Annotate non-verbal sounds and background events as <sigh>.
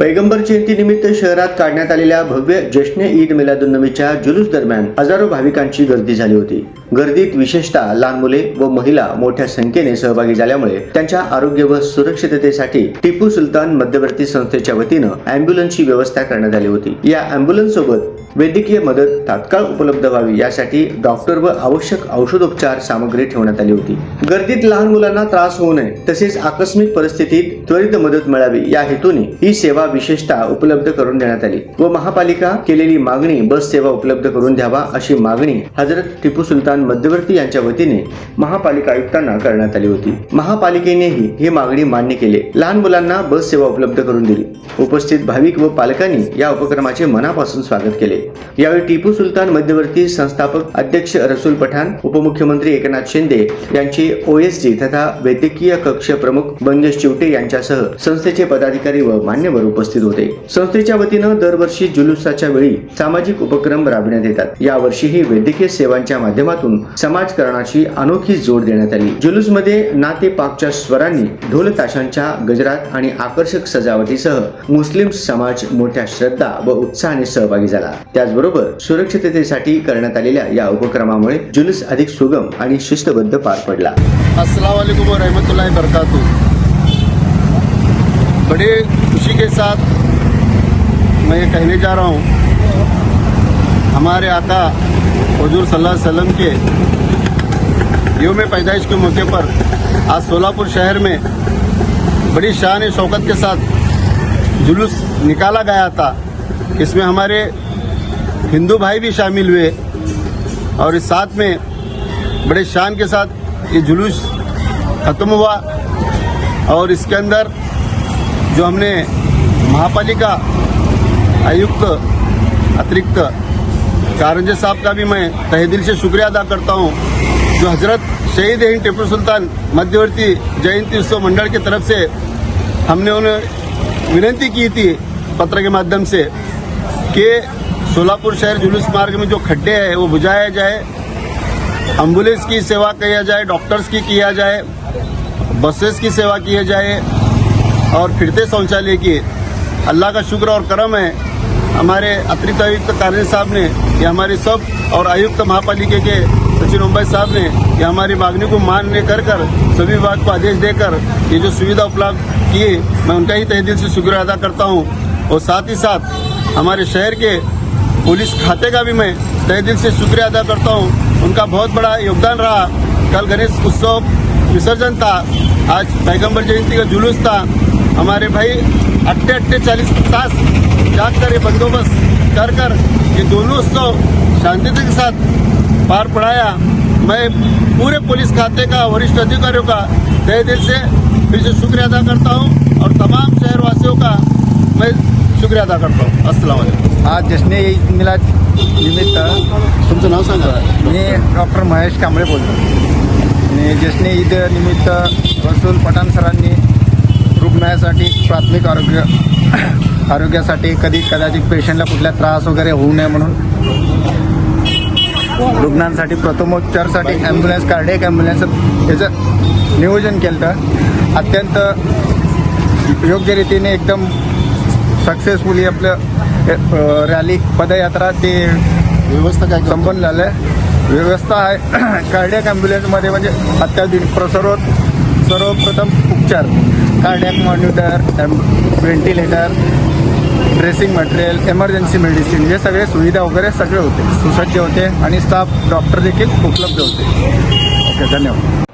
पैगंबर जयंतीनिमित्त शहरात काढण्यात आलेल्या भव्य जश्न ईद मिलादुन्नबीच्या जुलूस दरम्यान हजारो भाविकांची गर्दी झाली होती. गर्दीत विशेषतः लहान मुले व महिला मोठ्या संख्येने सहभागी झाल्यामुळे त्यांच्या आरोग्य व सुरक्षिततेसाठी टिपू सुलतान मध्यवर्ती संस्थेच्या वतीनं अँब्युलन्सची व्यवस्था करण्यात आली होती. या अँब्युलन्स सोबत वैद्यकीय मदत तात्काळ उपलब्ध व्हावी यासाठी डॉक्टर व आवश्यक औषधोपचार सामग्री ठेवण्यात आली होती. गर्दीत लहान मुलांना त्रास होऊ नये तसेच आकस्मिक परिस्थितीत त्वरित मदत मिळावी या हेतूने ही सेवा विशेषतः उपलब्ध करून देण्यात आली. व महापालिका केलेली मागणी बस सेवा उपलब्ध करून द्यावा अशी मागणी हजरत टिपू सुलतान मध्यवर्ती यांच्या वतीने महापालिका आयुक्तांना करण्यात आली होती. महापालिकेनेही ही मागणी मान्य केली. लहान मुलांना बस सेवा उपलब्ध करून दिली. उपस्थित भाविक व पालकांनी या उपक्रमाचे मनापासून स्वागत केले. यावेळी टिपू सुलतान मध्यवर्ती संस्थापक अध्यक्ष रसूल पठाण उपमुख्यमंत्री एकनाथ शिंदे यांची ओएसडी तथा वैद्यकीय कक्ष प्रमुख बंदेश चिवटे यांच्यासह संस्थेचे पदाधिकारी व मान्यवर उपस्थित होते. संस्थेच्या वतीनं दरवर्षी जुलुसाच्या वेळी सामाजिक उपक्रम राबविण्यात येतात. यावर्षीही वैद्यकीय सेवांच्या माध्यमातून समाजकरणाची अनोखी जोड देण्यात आली. जुलूसमध्ये नाते पाकच्या स्वरांनी ढोल ताशांच्या गजरात आणि आकर्षक सजावटीसह मुस्लिम समाज मोठ्या श्रद्धा व उत्साहाने सहभागी झाला. त्याचबरोबर सुरक्षिततेसाठी करण्यात आलेल्या या उपक्रमामुळे जुलूस अधिक सुगम आणि शिस्तबद्ध पार पडला. अस्सलाम वालेकुम बरकातू बड़े खुशी के साथ मैं ये कहने जा रहा हूँ, हमारे आका हजूर सल्लल्लाहु अलैहि वसल्लम के योम पैदाइश के मौके पर आज सोलापुर शहर में बड़ी शान शौकत के साथ जुलूस निकाला गया था। इसमें हमारे हिंदू भाई भी शामिल हुए और इस साथ में बड़े शान के साथ ये जुलूस ख़त्म हुआ और इसके अंदर जो हमने महापालिका आयुक्त अतिरिक्त कारंजे साहब का भी मैं तहे दिल से शुक्रिया अदा करता हूँ, जो हज़रत शहीद हिंद टिप्पू सुल्तान मध्यवर्ती जयंती उत्सव मंडल की तरफ़ से हमने उन्हें विनती की थी पत्र के माध्यम से कि सोलापुर शहर जुलूस मार्ग में जो खड्डे हैं, वो बुझाया जाए, एंबुलेंस की सेवा किया जाए, डॉक्टर्स की किया जाए, बसेस की सेवा किया जाए और फिरते शौचालय किए। अल्लाह का शुक्र और करम है। हमारे अतिरिक्त आयुक्त कार्य साहब ने, या हमारे सब और आयुक्त महापालिका के सचिन मुंबई साहब ने, या हमारी मांगनी को मान्य कर कर, सभी विभाग को आदेश देकर, ये जो सुविधा उपलब्ध किए, मैं उनका ही तहे दिल से शुक्र अदा करता हूँ। और साथ ही साथ, हमारे शहर के पुलिस खाते का भी मैं तहे दिल से शुक्रिया अदा करता हूँ। उनका बहुत बड़ा योगदान रहा। कल गणेश उत्सव विसर्जन था। आज पैगंबर जयंती का जुलूस था। हमारे भाई अट्टे अट्टे चालीस तास जाग कर ये बंदोबस्त कर कर ये दोनों उत्सव शांति के साथ पार पड़ाया मैं पूरे पुलिस खाते का वरिष्ठ अधिकारियों का तहे दिल से फिर से शुक्रिया अदा करता हूँ और तमाम शहरवासियों का मैं शुक्रिया अदा करता हूँ। वालेकुम। आज जश्ने ईद मिलाद निमित्त तुमचं नाव सांगा। मी डॉक्टर महेश कांबळे बोलतो. आणि जश्ने ईद निमित्त रसूल पठाण सरांनी रुग्णासाठी प्राथमिक आरोग्य आरोग्यासाठी कधी कदाचित पेशंटला कुठला त्रास वगैरे होऊ नये म्हणून. रुग्णांसाठी प्रथमोपचारसाठी ॲम्ब्युलन्स कार्डियक ॲम्ब्युलन्स याचं नियोजन केलं तर अत्यंत योग्य रीतीने एकदम सक्सेसफुली आपलं रॅली पदयात्रा ते व्यवस्था काय? संपन्न झालं व्यवस्था आहे. <clears throat> कार्डियक ॲम्ब्युलन्समध्ये म्हणजे अत्याधुनिक सर्व सर्वप्रथम उपचार. Cardiac monitor ventilator dressing material emergency medicine हे सगळे सुविधा वगैरे सगळे होते. सुसज्ज होते आणि स्टाफ डॉक्टर देखील उपलब्ध होते. ओके धन्यवाद.